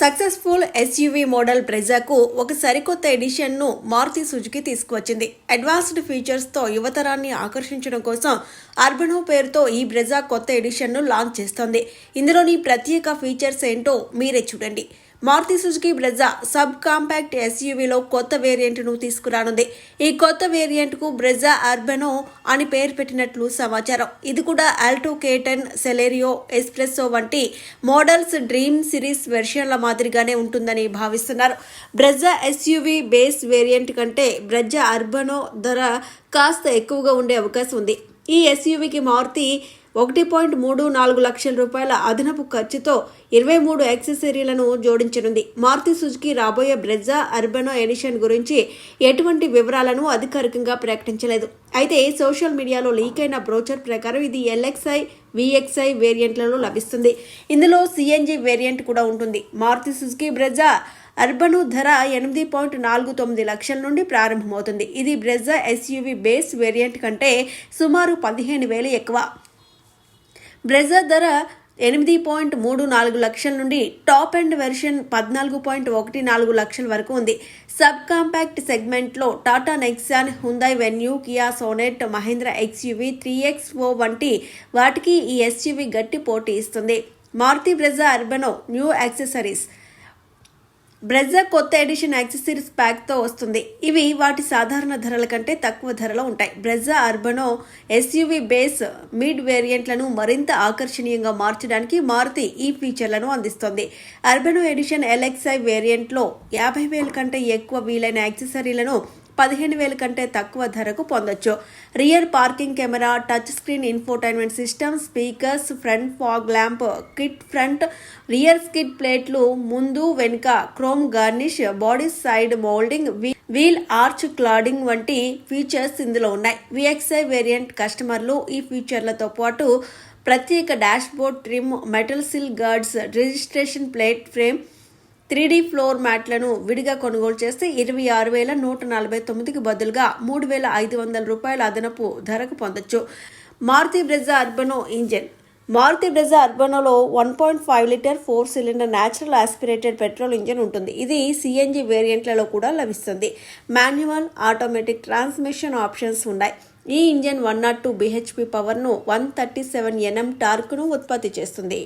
Successful SUV model బ్రెజాకు ఒక సరికొత్త ఎడిషన్ను మారుతి సుజుకి తీసుకువచ్చింది. అడ్వాన్స్డ్ ఫీచర్స్తో యువతరాన్ని ఆకర్షించడం కోసం అర్బనో పేరుతో ఈ బ్రెజా కొత్త ఎడిషన్ను లాంచ్ చేస్తోంది. ఇందులోని ప్రత్యేక ఫీచర్స్ ఏంటో మీరే చూడండి. Maruti Suzuki Brezza sub compact ఎస్యూవీలో కొత్త వేరియంట్ను తీసుకురానుంది. ఈ కొత్త వేరియంట్కు బ్రెజా అర్బెనో అని పేరు పెట్టినట్లు సమాచారం. ఇది కూడా Alto K ten Celerio S Presso వంటి మోడల్స్ డ్రీమ్ సిరీస్ వెర్షన్ల మాదిరిగానే ఉంటుందని భావిస్తున్నారు. బ్రెజా ఎస్యూవీ బేస్ వేరియంట్ కంటే బ్రెజా అర్బనో ధర కాస్త ఎక్కువగా ఉండే అవకాశం ఉంది. ఈ ఎస్యూవీకి మారుతి ఒకటి పాయింట్ మూడు నాలుగు లక్షల రూపాయల అదనపు ఖర్చుతో ఇరవై మూడు యాక్సెసరీలను జోడించనుంది. మారుతి సుజుకి రాబోయే బ్రెజా అర్బనో ఎడిషన్ గురించి ఎటువంటి వివరాలను అధికారికంగా ప్రకటించలేదు. అయితే సోషల్ మీడియాలో లీక్ అయిన బ్రోచర్ ప్రకారం ఇది ఎల్ఎక్స్ఐ విఎక్స్ఐ వేరియంట్లలో లభిస్తుంది. ఇందులో సిఎన్జి వేరియంట్ కూడా ఉంటుంది. మారుతి సుజుకి బ్రెజా అర్బను ధర ఎనిమిది పాయింట్ నాలుగు తొమ్మిది లక్షల నుండి ప్రారంభమవుతుంది. ఇది బ్రెజా ఎస్యూవి బేస్ వేరియంట్ కంటే సుమారు పదిహేను వేలు ఎక్కువ. బ్రెజర్ ధర ఎనిమిది పాయింట్ మూడు నాలుగు లక్షల నుండి టాప్ ఎండ్ వెర్షన్ పద్నాలుగు పాయింట్ ఒకటి నాలుగు లక్షల వరకు ఉంది. సబ్ కాంపాక్ట్ సెగ్మెంట్లో Tata Nexon Hyundai Venue Kia Sonet Mahindra XUV three X O వంటి వాటికి ఈ ఎస్యూవీ గట్టి పోటీ ఇస్తుంది. Maruti Brezza Urbano new accessories Brezza కొత్త ఎడిషన్ యాక్సెసరీస్ ప్యాక్తో వస్తుంది. ఇవి వాటి సాధారణ ధరల కంటే తక్కువ ధరలో ఉంటాయి. Brezza Urbano SUV base mid వేరియంట్లను మరింత ఆకర్షణీయంగా మార్చడానికి మారుతి ఈ ఫీచర్లను అందిస్తుంది. అర్బనో ఎడిషన్ ఎల్ఎక్స్ఐ వేరియంట్లో యాభై వేల కంటే ఎక్కువ వీలైన యాక్సెసరీలను పదిహేను వేల కంటే తక్కువ ధరకు పొందొచ్చు. Rear parking camera touch screen infotainment system speakers front fog lamp kit front rear skid ప్లేట్లు ముందు వెనుక chrome garnish body side moulding wheel arch cladding వంటి ఫీచర్స్ ఇందులో ఉన్నాయి. విఎక్స్ఐ వేరియంట్ కస్టమర్లు ఈ ఫీచర్లతో పాటు ప్రత్యేక dashboard trim metal sill guards registration plate frame three D floor మ్యాట్లను విడిగా కొనుగోలు చేస్తే ఇరవై ఆరు వేల నూట నలభై తొమ్మిదికి బదులుగా మూడు వేల ఐదు వందల రూపాయల అదనపు ధరకు పొందొచ్చు. Maruti Brezza Urbano engine. Maruti Brezza అర్బనోలో one point five litre four cylinder natural aspirated petrol engine ఉంటుంది. ఇది సిఎన్జి వేరియంట్లలో కూడా లభిస్తుంది. మాన్యువల్ ఆటోమేటిక్ ట్రాన్స్మిషన్ ఆప్షన్స్ ఉన్నాయి. ఈ engine one naught two BHP పవర్ను one thirty seven NM టార్క్ను ఉత్పత్తి చేస్తుంది.